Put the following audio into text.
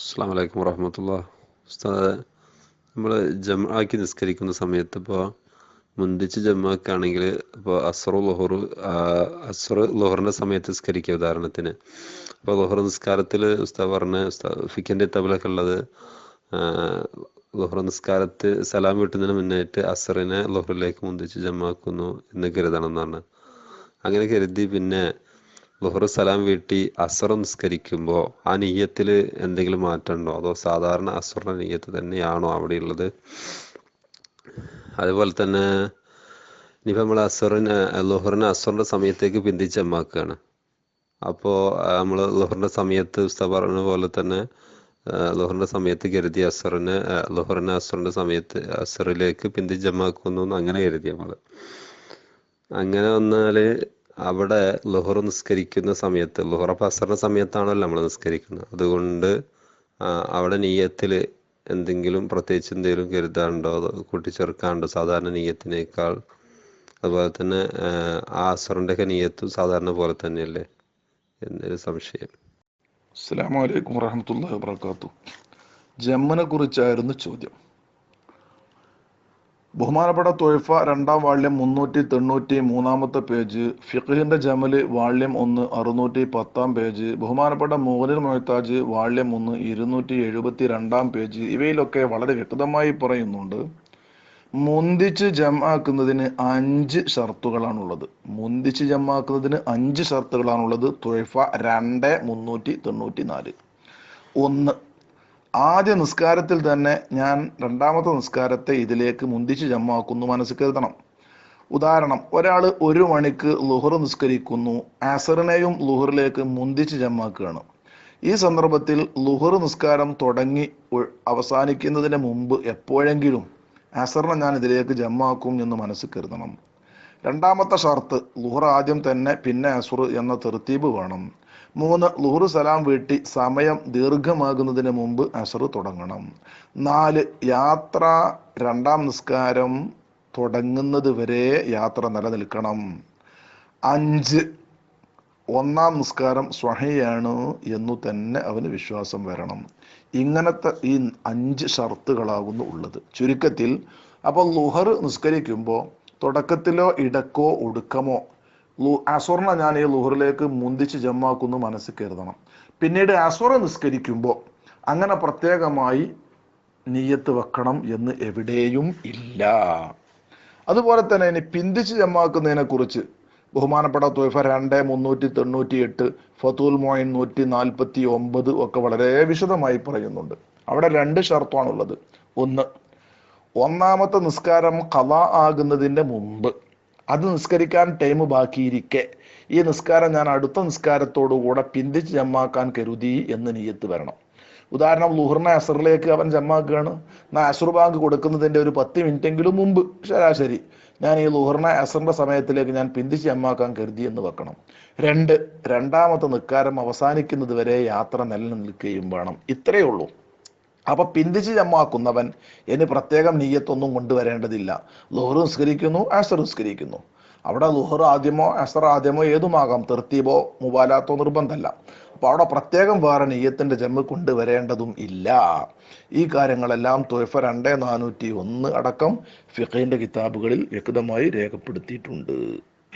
അസ്സാം വലൈക്കും വറഹമത്തുള്ള ഉസ്താദ് നമ്മൾ ജമാക്കി നിസ്കരിക്കുന്ന സമയത്ത് ഇപ്പോൾ മുന്തിച്ച് ജമാക്കാണെങ്കിൽ ഇപ്പോൾ അസറു ലൊഹറു അസർ ലൊഹറിന്റെ സമയത്ത് നിസ്കരിക്കുക ഉദാഹരണത്തിന്. അപ്പോൾ ലൊഹർ നിസ്കാരത്തിൽ ഉസ്താദ് പറഞ്ഞ ഉസ്താദ് ഫിക്കന്റെ തബലൊക്കെ ഉള്ളത് ലൊഹർ നിസ്കാരത്ത് സലാം കിട്ടുന്നതിന് മുന്നായിട്ട് അസറിനെ ലൊഹറിലേക്ക് മുന്തിച്ച് ജമാക്കുന്നു എന്ന് കരുതണം എന്നാണ്. അങ്ങനെ കരുതി പിന്നെ ലുഹർ സലാം വീട്ടി അസർ നിസ്കരിക്കുമ്പോൾ ആ നെയ്യത്തിൽ എന്തെങ്കിലും മാറ്റമുണ്ടോ? അതോ സാധാരണ അസറിന്റെ നെയ്യത്ത് തന്നെയാണോ അവിടെയുള്ളത്? അതുപോലെ തന്നെ ഇനിയിപ്പോൾ നമ്മൾ അസറിന് ലുഹറിന് അസറിന്റെ സമയത്തേക്ക് പിന്തിച്ചമ്മാക്കുകയാണ് അപ്പോൾ നമ്മൾ ലുഹറിന്റെ സമയത്ത് ഉസ്താദ് പറഞ്ഞ പോലെ തന്നെ ലുഹറിന്റെ സമയത്ത് കരുതി അസറിന് ലുഹറിന് അസറിന്റെ സമയത്ത് അസറിലേക്ക് പിന്തിച്ചമ്മാക്കുന്നു അങ്ങനെ കരുതി നമ്മൾ അങ്ങനെ വന്നാൽ അവിടെ ലുഹർ നിസ്കരിക്കുന്ന സമയത്ത് ലുഹർ ഫസറിന്റെ സമയത്താണല്ലോ നമ്മൾ നിസ്കരിക്കുന്നത്. അതുകൊണ്ട് അവിടെ നീയത്തിൽ എന്തെങ്കിലും പ്രത്യേകിച്ച് എന്തെങ്കിലും കരുതാണ്ടോ കൂട്ടിച്ചേർക്കാണ്ടോ സാധാരണ നീയത്തിനേക്കാൾ അതുപോലെ തന്നെ ആ അസറിന്റെ ഒക്കെ നീയത്തും സാധാരണ പോലെ തന്നെയല്ലേ? എന്നൊരു സംശയം. അസ്സാം വലൈക്കും വാഹമത്തല്ലാ വാത്തു ജമ്മനെ കുറിച്ചായിരുന്നു ചോദ്യം. ബഹുമാനപ്പെട്ട തൊയ്ഫ രണ്ടാം വാള്യം മുന്നൂറ്റി തൊണ്ണൂറ്റി മൂന്നാമത്തെ പേജ് ഫിഖിന്റെ ജമൽ വാള്യം ഒന്ന് അറുന്നൂറ്റി പത്താം പേജ് ബഹുമാനപ്പെട്ട മോഹനിൽ മൊഹത്താജ് വാള്യം ഒന്ന് ഇരുന്നൂറ്റി എഴുപത്തി രണ്ടാം പേജ് ഇവയിലൊക്കെ വളരെ വ്യക്തമായി പറയുന്നുണ്ട്. മുന്തിച്ച് ജമാക്കുന്നതിന് അഞ്ച് ഷർത്തുകളാണുള്ളത്. മുന്തിച്ച് ജമാക്കുന്നതിന് അഞ്ച് ഷർത്തുകളാണുള്ളത് തൊയ്ഫ രണ്ട് മുന്നൂറ്റി തൊണ്ണൂറ്റി നാല്. ഒന്ന് ആദ്യ നിസ്കാരത്തിൽ തന്നെ ഞാൻ രണ്ടാമത്തെ നിസ്കാരത്തെ ഇതിലേക്ക് മുന്തിച്ച് ജമ്മാക്കുന്നു മനസ്സിൽ കരുതണം ഉദാഹരണം ഒരാൾ ഒരു മണിക്ക് ലുഹർ നിസ്കരിക്കുന്നു ആസറിനെയും ലുഹറിലേക്ക് മുന്തിച്ച് ജമ്മാക്കുകയാണ്. ഈ സന്ദർഭത്തിൽ ലുഹർ നിസ്കാരം തുടങ്ങി അവസാനിക്കുന്നതിന് മുമ്പ് എപ്പോഴെങ്കിലും ആസറിനെ ഞാൻ ഇതിലേക്ക് ജമ്മാക്കും എന്ന് മനസ്സിൽ കരുതണം രണ്ടാമത്തെ ഷർത്ത് ലുഹർ ആദ്യം തന്നെ പിന്നെ അസുർ എന്ന തെർത്തീബ് വേണം. മൂന്ന് ലുഹർ സലാം വീട്ടി സമയം ദീർഘമാകുന്നതിന് മുമ്പ് അസുർ തുടങ്ങണം. നാല് യാത്ര രണ്ടാം നിസ്കാരം തുടങ്ങുന്നത് വരെ യാത്ര നിലനിൽക്കണം. അഞ്ച് ഒന്നാം നിസ്കാരം സ്വഹയാണ് എന്നു തന്നെ അവന് വിശ്വാസം വരണം. ഇങ്ങനത്തെ ഈ അഞ്ച് ഷർത്തുകളാകുന്നു ഉള്ളത്. ചുരുക്കത്തിൽ അപ്പോൾ ലുഹർ നിസ്കരിക്കുമ്പോൾ തുടക്കത്തിലോ ഇടക്കോ ഒടുക്കമോ? അസുറിനെ ഞാൻ ഈ ലുഹറിലേക്ക് മുന്തിച്ച് ജമ്മാക്കുന്നു മനസ്സിൽ കരുതണം. പിന്നീട് അസുറ നിസ്കരിക്കുമ്പോൾ അങ്ങനെ പ്രത്യേകമായി നീയത്ത് വെക്കണം എന്ന് എവിടെയും ഇല്ല. അതുപോലെ തന്നെ ഇനി പിന്തിച്ച് ജമ്മാക്കുന്നതിനെ കുറിച്ച് ബഹുമാനപ്പെട്ട തോയ്ഫ രണ്ട് മുന്നൂറ്റി തൊണ്ണൂറ്റി എട്ട് ഫത്തുൽ മോയിൻ നൂറ്റി നാൽപ്പത്തി ഒമ്പത് ഒക്കെ വളരെ വിശദമായി പറയുന്നുണ്ട്. അവിടെ രണ്ട് ഷർത്താണുള്ളത് ഒന്ന് ഒന്നാമത്തെ നിസ്കാരം കല ആകുന്നതിന്റെ മുമ്പ്. അത് നിസ്കരിക്കാൻ ടൈം ബാക്കിയിരിക്കെ. ഈ നിസ്കാരം ഞാൻ അടുത്ത നിസ്കാരത്തോടുകൂടെ പിന്തിച്ച് ജമ്മാക്കാൻ കരുതി എന്ന് നീയത്ത് വരണം. ഉദാഹരണം ലുഹറിനെ അസറിലേക്ക് അവൻ ജമ്മാക്കുകയാണ്. എന്നാൽ അസുർ ബാങ്ക് കൊടുക്കുന്നതിന്റെ ഒരു പത്ത് മിനിറ്റെങ്കിലും മുമ്പ്. ശരാശരി ഞാൻ ഈ ലുഹറിനെ അസറിന്റെ സമയത്തിലേക്ക് ഞാൻ പിന്തിച്ച് ജമ്മാക്കാൻ കരുതി എന്ന് വെക്കണം. രണ്ട് രണ്ടാമത്തെ നിസ്കാരം അവസാനിക്കുന്നത് വരെ യാത്ര നിലനിൽക്കുകയും വേണം. ഇത്രയേ ഉള്ളൂ. അപ്പൊ പിന്തിച്ച് ജമാക്കുന്നവൻ ഇനി പ്രത്യേകം നീയത്തൊന്നും കൊണ്ടുവരേണ്ടതില്ല. ലോഹർ നിസ്കരിക്കുന്നു ആസർ നിസ്കരിക്കുന്നു. അവിടെ ലുഹർ ആദ്യമോ അസർ ആദ്യമോ ഏതുമാകാം? തെർത്തീബോ മുബാലാത്തോ നിർബന്ധമല്ല. അപ്പൊ അവിടെ പ്രത്യേകം വേറെ നെയ്യത്തിന്റെ ജമ്മ കൊണ്ടുവരേണ്ടതും ഇല്ല. ഈ കാര്യങ്ങളെല്ലാം തൊയ്ഫ രണ്ട് നാനൂറ്റി ഒന്ന് അടക്കം ഫിഖിന്റെ കിതാബുകളിൽ വ്യക്തമായി രേഖപ്പെടുത്തിയിട്ടുണ്ട്.